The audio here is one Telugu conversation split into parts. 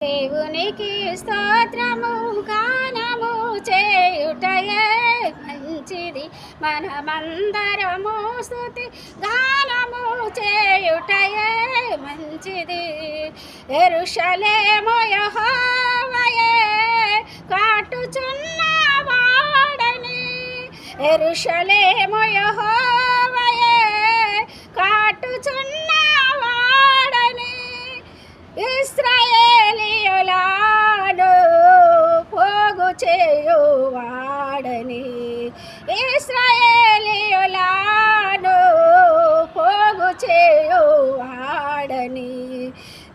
దేవునికి స్తోత్రము గానము చేయుటయే మంచిది. మనమందరము స్థుతి గానము చేయుటయే మంచిది. ఎరుషలేము యహోవయే కాటుచున్న వాడని. ఎరుషలేము యహోవయే కాటుచున్న వాడని. వాడు పోగు చేయువాడని ఇస్రాయేలీయులను పోగు చేయువాడని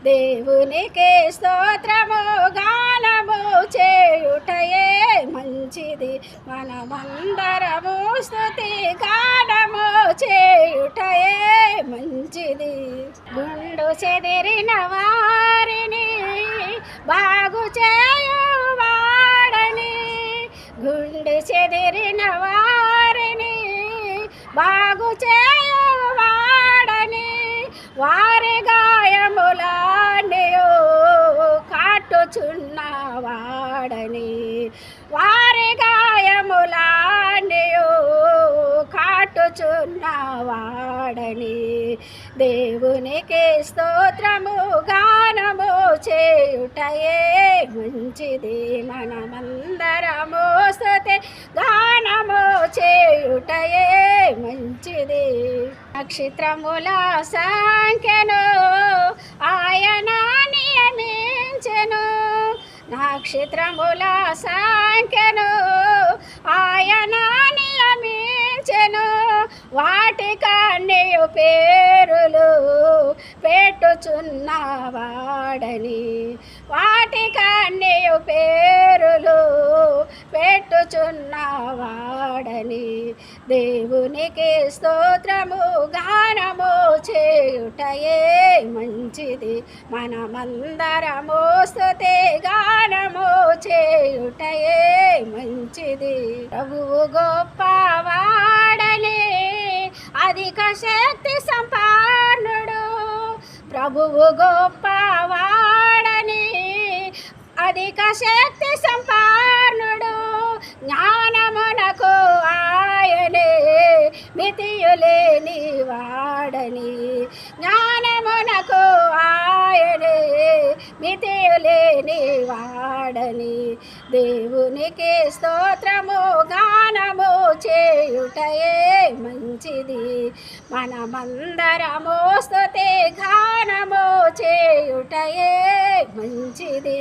దేవునికి స్తోత్రము గానము చేయుటయే మంచిది. మనమందరము స్థుతి గానము చేయుటయే మంచిది. గుండు చెదిరినవా బాగు చేయవాడని గుండు చెదిరిన వారిని బాగు చేయవాడని వారి గాయములన్నయో కాటుచున్నవాడని వారి గాయములన్నయో కాటుచున్నవాడని దేవునికి స్తోత్రము గానము చేయుటయే మంచిది మనమందరము స్తుతి గానము చేయుటయే మంచిది. నక్షత్రముల సంఖ్యను ఆయన నియమించెను. నక్షత్రముల సంఖ్యను ఆయన నియమించెను. వాటి కన్నీయు పేరులు పెట్టుచున్నవాడని వాటికన్నీ పేరులు పెట్టుచున్నవాడని దేవునికి స్తోత్రము గానము చేయుటయే మంచిది. మనమందరము స్తుతే గా ప్రభువు గొప్పవాడని అధిక శక్తి సంపన్నుడు జ్ఞానమునకు ఆయనే మితియులేని వాడని జ్ఞానమునకు ఆయనే మితియులేని వాడని దేవునికి స్తోత్రము గానము చేయుటయే మంచిది. మనమందరము స్తుతి గానము చేయుటయే మంచిది.